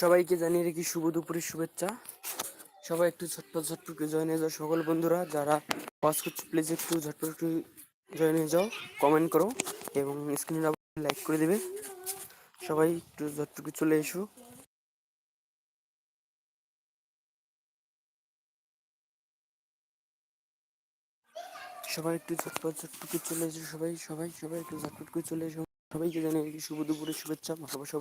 সবাইকে জানিয়ে রেখি শুভ দুপুরের শুভেচ্ছা। সবাই একটু ঝটপট ঝটপট জয়েন হয়ে যাও। সকল বন্ধুরা, যারা ওয়াচ করছ প্লিজ একটু ঝটপট একটু জয়েন হয়ে যাও। কমেন্ট করো এবং স্ক্রিনে লাইক করে দেবে। সবাই একটু ঝটপট চলে এসো। সবাই একটু ঝটপট ঝটপট চলে এসো সবাই সবাই সবাই একটু ঝটপট করে চলে এসো। সবাইকে জানিয়ে রেখি শুভ দুপুরের শুভেচ্ছা ভালোবাসা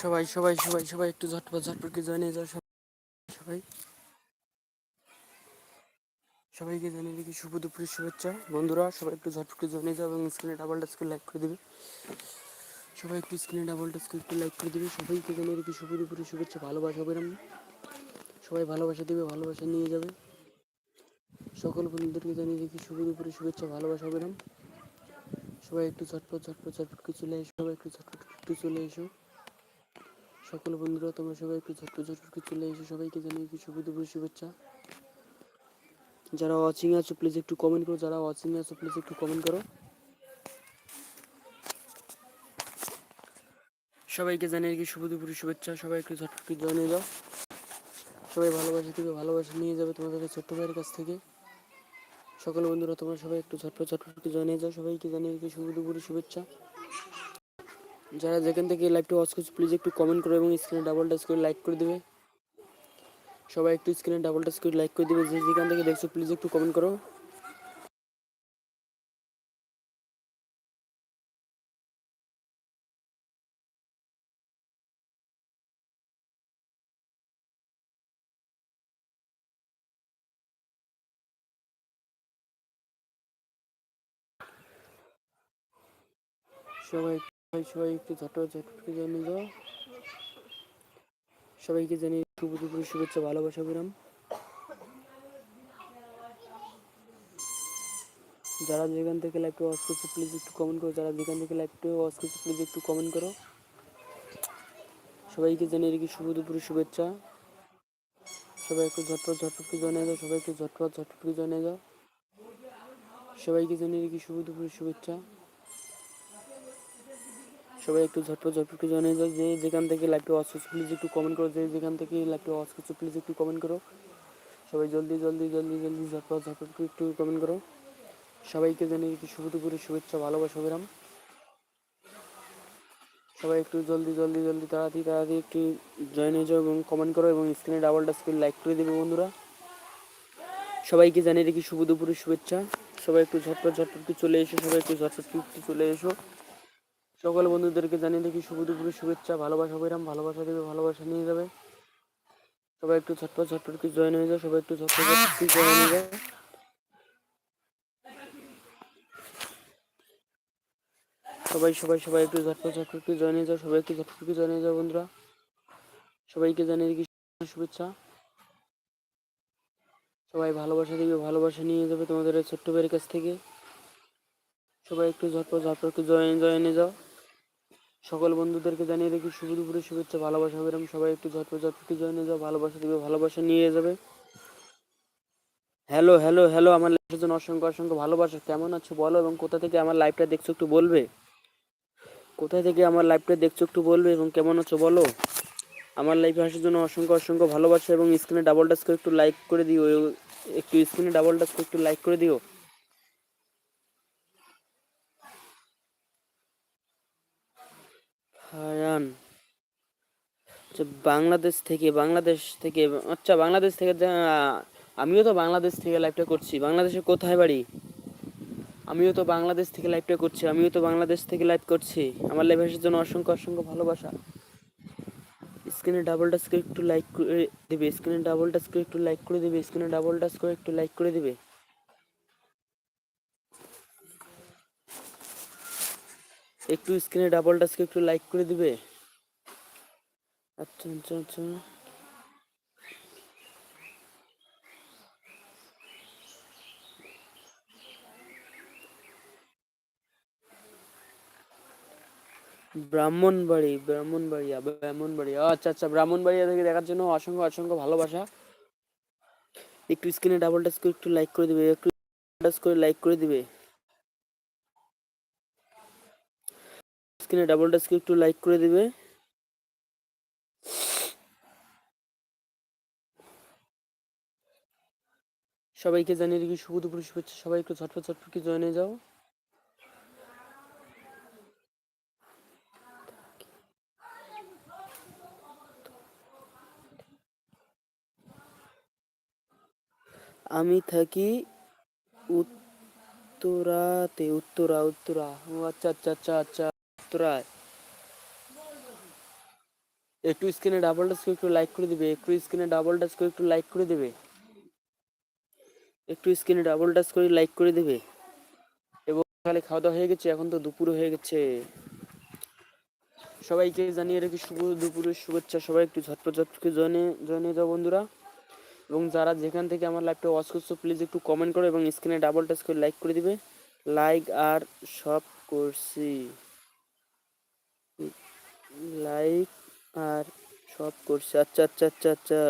সবাই সবাই সবাই সবাই একটু ঝটপট ঝটপট করে জয়েন হয়ে যাও, সবাই। সবাই। সবাইকে জানিয়ে রেখি শুভ দুপুরের শুভেচ্ছা। বন্ধুরা, সবাই একটু ঝটপট করে জয়েন হয়ে যাও এবং স্ক্রিনে ডাবল টাচ করে লাইক করে দেবে। সবাই একটু স্ক্রিনে ডাবল টাচ করে একটু লাইক করে দেবে। সবাইকে জানিয়ে রেখি শুভ দুপুরের শুভেচ্ছা, ভালোবাসা বেরাম সবাই ভালোবাসা দেবে, ভালোবাসা নিয়ে যাবে। সকল বন্ধুদেরকে জানিয়ে রেখি শুভ দুপুরের শুভেচ্ছা, ভালোবাসা বেরাম সবাই একটু ঝটপট ঝটপট ঝটপট চলে এসো, সবাই একটু ঝটপট একটু চলে এসো। সকল বন্ধুরা, তোমরা সবাই ঝটপট করে চলে এসো। সবাইকে জানিয়ে শুভ দুপুরের শুভেচ্ছা। যারা ওয়াচিং আছো প্লিজ একটু কমেন্ট করো। যারা ওয়াচিং আছো প্লিজ একটু কমেন্ট করো। সবাইকে জানিয়ে রেখি শুভ দুপুরের শুভেচ্ছা। সবাই একটু ঝটপট করে জয়েন যাও। সবাই ভালোবাসা দিবে, ভালোবাসা নিয়ে যাবে তোমাদের ছোট্ট ভাইয়ের কাছ থেকে। সকল বন্ধুরা, তোমরা সবাই একটু ঝটপট ঝটপট করে জয়েন যাও। সবাইকে জানিয়ে রেখি শুভ দুপুরের শুভেচ্ছা। যারা যেখান থেকে লাইভটা ওয়াচ করছ প্লিজ একটু কমেন্ট করো এবং স্ক্রিনে ডাবল টাচ করে লাইক করে দেবে। সবাই একটু স্ক্রিনে ডাবল টাচ করে লাইক করে দেবে। যে যেখান থেকে দেখছ প্লিজ একটু কমেন্ট করো। সবাই সবাই একটু ঝটপট ঝটপট করে জানিয়ে যাও সবাইকে জানিয়ে শুভ দুপুরের শুভেচ্ছা, ভালোবাসা বিরাম। যারা যেখান থেকে লাইভটা ওয়াচ করছ প্লিজ একটু কমেন্ট করো। যারা যেখান থেকে লাইভটা ওয়াচ করছ প্লিজ একটু কমেন্ট করো। সবাইকে জানিয়ে রেখি শুভ দুপুরের শুভেচ্ছা। একটু ঝটপট ঝটপট করে জানিয়ে সবাই একটু ঝটপট ঝটপট করে জানিয়ে যাও সবাইকে জানিয়ে রেখি শুভ দুপুরের শুভেচ্ছা। সবাই একটু ঝটপট ঝটপট জানিয়ে যাও যে যেখান থেকে লাইভটা ওয়াচ করছ প্লিজ একটু কমেন্ট করো, যে যেখান থেকে লাইভটা ওয়াচ করছ প্লিজ একটু কমেন্ট করো। সবাই জলদি জলদি জলদি জলদি, ঝটপট ঝটপট একটু কমেন্ট করো। সবাইকে জানিয়ে একটু শুভ দুপুরের শুভেচ্ছা, ভালোবাসা বিরাম সবাই একটু জলদি জলদি জলদি, তাড়াতাড়ি তাড়াতাড়ি একটু জয়েন হয়ে যাও এবং কমেন্ট করো এবং স্ক্রিনে ডাবল টাচ করে লাইক করে দেবে বন্ধুরা। সবাইকে জানিয়ে রেখি শুভ দুপুরের শুভেচ্ছা। সবাই একটু ঝটপট ঝটপট চলে এসো, সবাই একটু ঝটপট চলে এসো। সকল বন্ধুদেরকে জানিয়ে রেখি, শুভ দুপুরের শুভেচ্ছা, ভালোবাসা, বিরাম, ভালোবাসা দেবে, ভালোবাসা নিয়ে যাবে। সবাই একটু ঝটপট ঝটপট করে জয়েন হয়ে যাও, সবাই একটু ঝটপট করে জয়েন হয়ে যাও। সবাই সবাই সবাই একটু ঝটপট ঝটপট করে জয়েন হয়ে যাও, সবাই একটু ঝটপট করে জয়েন হয়ে যাও বন্ধুরা। সবাইকে জানিয়ে রেখি শুভেচ্ছা। সবাই ভালোবাসা দিবে, ভালোবাসা নিয়ে যাবে তোমাদের ছোট্ট ভাইয়ের কাছ থেকে। সবাই একটু ঝটপট ঝটপট জয়েন জয়েনে যাও। সকল বন্ধুদেরকে জানিয়ে রেখি, শুভ দুপুরের শুভেচ্ছা, ভালোবাসা, বেরাম। সবাই একটু ঝটপট ঝটপট জয়েনে যাও, ভালোবাসা দিবে, ভালোবাসা নিয়ে যাবে। হ্যালো হ্যালো হ্যালো আমার লাইফের জন্য অসংখ্য অসংখ্য ভালোবাসা। কেমন আছো বলো এবং কোথা থেকে আমার লাইফটা দেখছ একটু বলবে? কোথায় থেকে আমার লাইফটা দেখছ একটু বলবে এবং কেমন আছো বলো? আমার লাইফে আসার জন্য অসংখ্য অসংখ্য ভালোবাসা এবং স্ক্রিনে ডাবল টাচ করে একটু লাইক করে দিও, একটু স্ক্রিনে ডাবল টাচ করে একটু লাইক করে দিও। প্রধান আচ্ছা বাংলাদেশ থেকে বাংলাদেশ থেকে আচ্ছা বাংলাদেশ থেকে আমিও তো বাংলাদেশ থেকে লাইভটা করছি। বাংলাদেশে কোথায় বাড়ি? আমিও তো বাংলাদেশ থেকে লাইভটা করছি। আমিও তো বাংলাদেশ থেকে লাইভ করছি। আমার লাইভ আসার জন্য অসংখ্য অসংখ্য ভালোবাসা। স্ক্রিনে ডাবল টাচ করে একটু লাইক করে দেবে। স্ক্রিনে ডাবল টাচ করে একটু লাইক করে দেবে। স্ক্রিনে ডাবল টাচ করে একটু লাইক করে দেবে। একটু স্ক্রিনে ডাবল টাচ একটু লাইক করে দেবে। আচ্ছা আচ্ছা আচ্ছা ব্রাহ্মণবাড়ি, ব্রাহ্মণবাড়িয়া ব্রাহ্মণবাড়িয়া। আচ্ছা আচ্ছা ব্রাহ্মণবাড়িয়া থেকে দেখার জন্য অসংখ্য অসংখ্য ভালোবাসা। একটু স্ক্রিনে ডাবল টাচ করে একটু লাইক করে দিবে, একটু টাচ করে লাইক করে দিবে। স্ক্রিনে ডাবল টাচ করে একটু লাইক করে দিবে। সবাইকে জানিয়ে রেখে, শুভ দুপুর শুভেচ্ছা সবাই একটু ঝটপট ঝটপট কি যাও। আমি থাকি উত্তরাতে, উত্তরা উত্তরা। ও আচ্ছা আচ্ছা আচ্ছা আচ্ছা উত্তরায়। একটু স্ক্রিনে ডাবল টাচ করে একটু লাইক করে দিবে, একটু স্ক্রিনে ডাবল টাচ করে একটু লাইক করে দেবে। একটু স্ক্রিনে ডাবল টাচ করে লাইক করে দেবে। এবং তাহলে খাওয়া দাওয়া হয়ে গেছে, এখন তো দুপুর হয়ে গেছে। সবাইকে জানিয়ে রেখে শুভ দুপুরের শুভেচ্ছা, সবাই একটু ঝটপট ঝটপট জয়েনে জয়েনে যাও বন্ধুরা। এবং যারা যেখান থেকে আমার লাইভটা ওয়াচ করছ প্লিজ একটু কমেন্ট করো এবং স্ক্রিনে ডাবল টাচ করে লাইক করে দিবে। লাইক আর সব করছি। লাইক আর সব করছি। আচ্ছা আচ্ছা আচ্ছা আচ্ছা।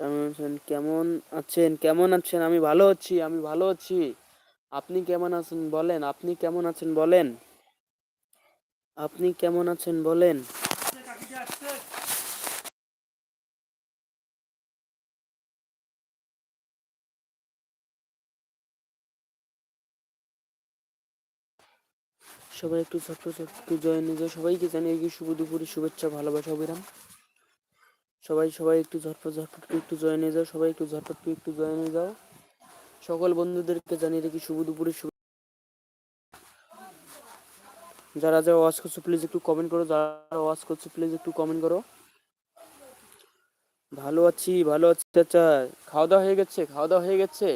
শামীম হোসেন কেমন আছেন? কেমন আছেন? আমি ভালো আছি, আমি ভালো আছি। আপনি কেমন আছেন বলেন? আপনি কেমন আছেন বলেন? আপনি কেমন আছেন বলেন? সবাই একটু ছোট্ট জয়েন নিয়ে যাও। সবাইকে জানিয়ে কি শুভ দুপুরে, শুভেচ্ছা, ভালোবাসা, অবিরাম। সবাই সবাই একটু ঝটপট ঝটপট একটু জয়েন নিয়ে যাও। সবাই একটু ঝটপট একটু জয়েন নিয়ে যাও। সকল বন্ধুদেরকে জানিয়ে রেখে, শুভ দুপুরে শুভ যারা যারা ওয়াচ করছ প্লিজ একটু কমেন্ট করো। যারা ওয়াচ করছ প্লিজ একটু কমেন্ট করো। ভালো আছি ভালো আছি চাচা। খাওয়া দাওয়া হয়ে গেছে, খাওয়া দাওয়া হয়ে গেছে।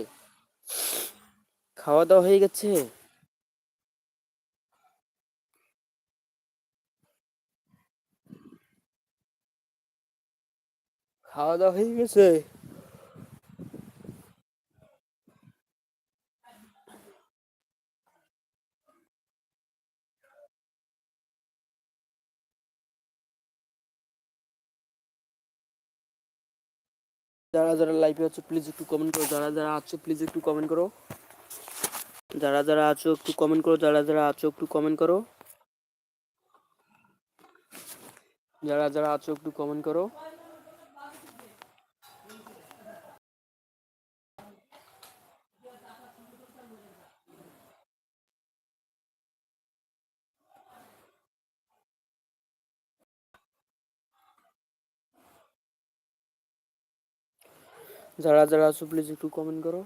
খাওয়া দাওয়া হয়ে গেছে। খাওয়া দাওয়া হয়ে গেছে? যারা যারা লাইভে আছো প্লিজ একটু কমেন্ট করো। যারা যারা আছো প্লিজ একটু কমেন্ট করো। যারা যারা আছো, একটু কমেন্ট করো। যারা যারা আছো, একটু কমেন্ট করো। যারা যারা আছো, একটু কমেন্ট করো। যারা যারা আছো প্লিজ একটু কমেন্ট করো।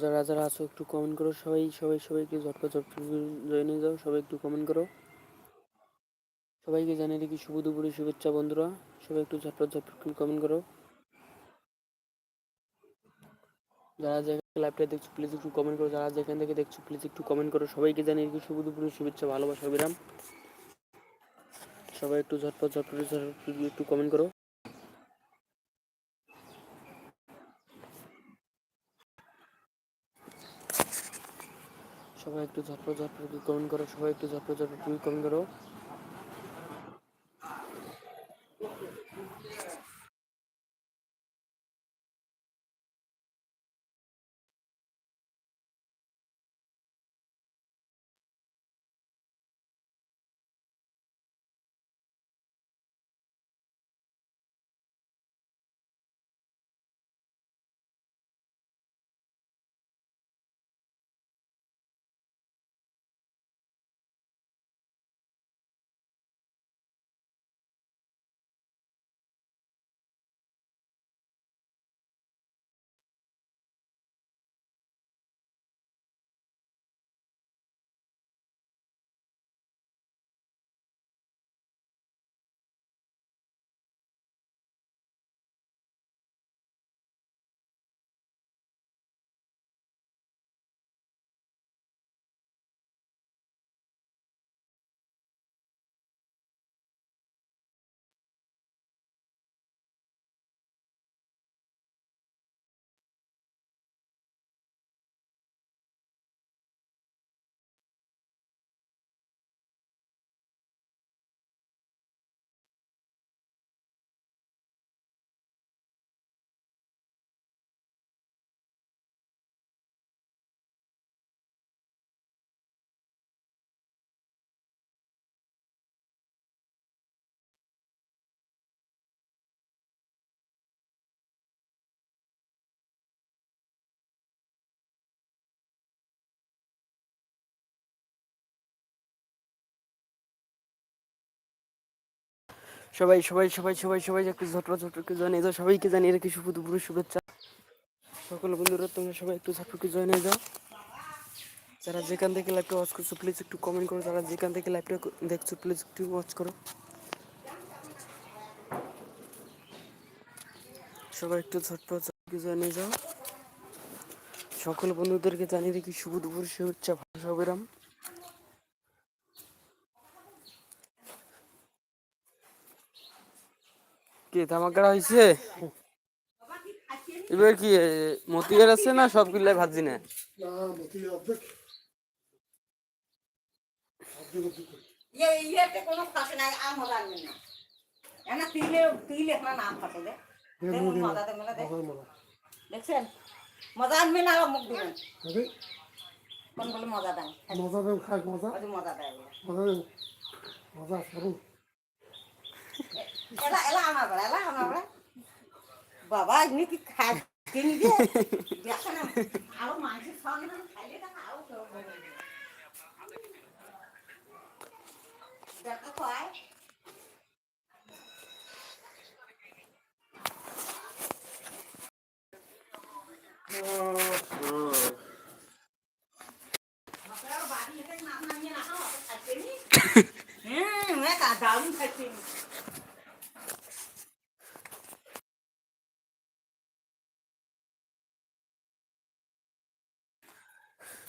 যারা যারা আছো, একটু কমেন্ট করো। সবাই সবাই, সবাইকে ঝটপট ঝটপট জয়েনে যাও। সবাই একটু কমেন্ট করো। সবাইকে জানিয়ে রেখে, শুভ দুপুরে, শুভেচ্ছা বন্ধুরা। সবাই একটু ঝটপট ঝটপট কমেন্ট করো। যারা যেখানে লাইভটা দেখছ প্লিজ একটু কমেন্ট করো। যারা যেখান থেকে দেখছ প্লিজ একটু কমেন্ট করো। সবাইকে জানিয়ে রেখে, শুভ দুপুরে, শুভেচ্ছা, ভালোবাসা বিরাম সবাই একটু ঝটপট ঝটপট ঝটপট একটু কমেন্ট করো সবাই একটু ঝটপট ঝটপট কমেন্ট করো সবাই একটু ঝটপট ঝটপট কমেন্ট করো। সবাই সবাই সবাই সবাই সবাই একটু ঝটপট ঝটপট জানিয়ে যাও সবাইকে জানিয়ে রেখে শুভ দুপুরের শুভেচ্ছা। সকল বন্ধুরা, তোমরা সবাই একটু ঝটপট জানিয়ে যাও যারা যেখান থেকে লাইভটা ওয়াচ করছ প্লিজ একটু কমেন্ট করো। যারা যেখান থেকে লাইভটা দেখছ প্লিজ একটু ওয়াচ করো। সবাই একটু ঝটপট ঝটপট জানিয়ে যাও সকল বন্ধুদেরকে জানিয়ে রেখে শুভ দুপুর শুভেচ্ছা ভালো সবেরাম কি ধামাকাড়া হয়েছে এবার কি এ, মতিহার আছে না সব কিল্লায় ভাজি না। ইয়ে মজা না। এনা তিলে তিল এখন নাম ফাঁসে দে। দেখুন মজা দেবে না দেখ আমার মনে দেখছেন? মজা মুখ দিবেন। হবে কোন বলে মজা দেন? মজা দেব খাক মজা। মজা দেয় বলে। মজা দেব মজা সরু এলা এলা আমার বলে এলা আমার বলে বাবা এমনি কি খায়? কিনি দিয়ে দেখেন আরও মাংসের সঙ্গে না খাইলে না আরও সব হবে। দেখো কয় হুম মেকা দারুণ খাচ্ছি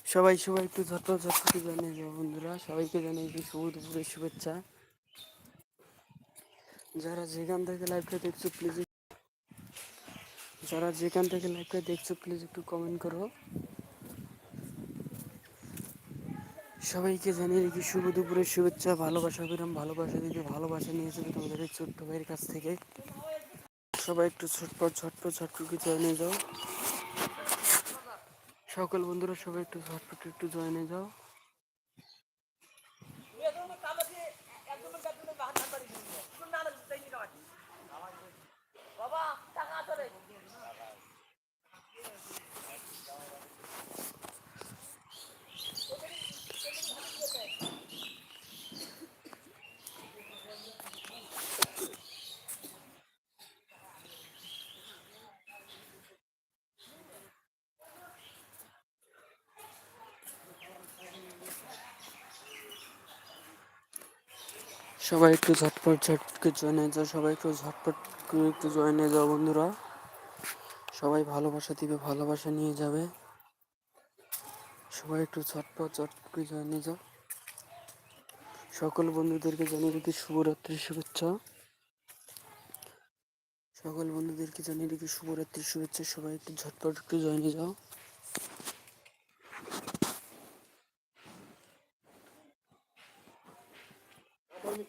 সবাই সবাই একটু ঝটপট ঝটপট জানিয়ে যাও বন্ধুরা। সবাইকে জানিয়ে দিই শুভ দুপুরের শুভেচ্ছা। যারা যেখান থেকে লাইভটা দেখছ প্লিজ যারা যেখান থেকে লাইভটা দেখছ প্লিজ একটু কমেন্ট করো। সবাইকে জানিয়ে রেখি শুভ দুপুরের শুভেচ্ছা, ভালোবাসা বিরাম ভালোবাসা দিতে ভালোবাসা নিয়ে যাবে তোমাদের ছোট্ট ভাইয়ের কাছ থেকে। সবাই একটু ঝটপট ঝটপট ঝটপট জানিয়ে যাও। সকল বন্ধুরা সবাই একটু ঝটপট একটু জয়েনে যাও। সবাই একটু ঝটপট, ঝটকে জয়েনে যাও সবাই একটু ঝটপট একটু জয়েনে যাও বন্ধুরা। সবাই ভালোবাসা দিবে, ভালোবাসা নিয়ে যাবে। সবাই একটু ঝটপট করে জয়েনে যাও। সকল বন্ধুদেরকে জানিয়ে রেখে শুভরাত্রির শুভেচ্ছা। সকল বন্ধুদেরকে জানিয়ে রেখে শুভরাত্রির শুভেচ্ছা। সবাই একটু ঝটপট একটু জয়েনে যাও।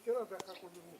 americana.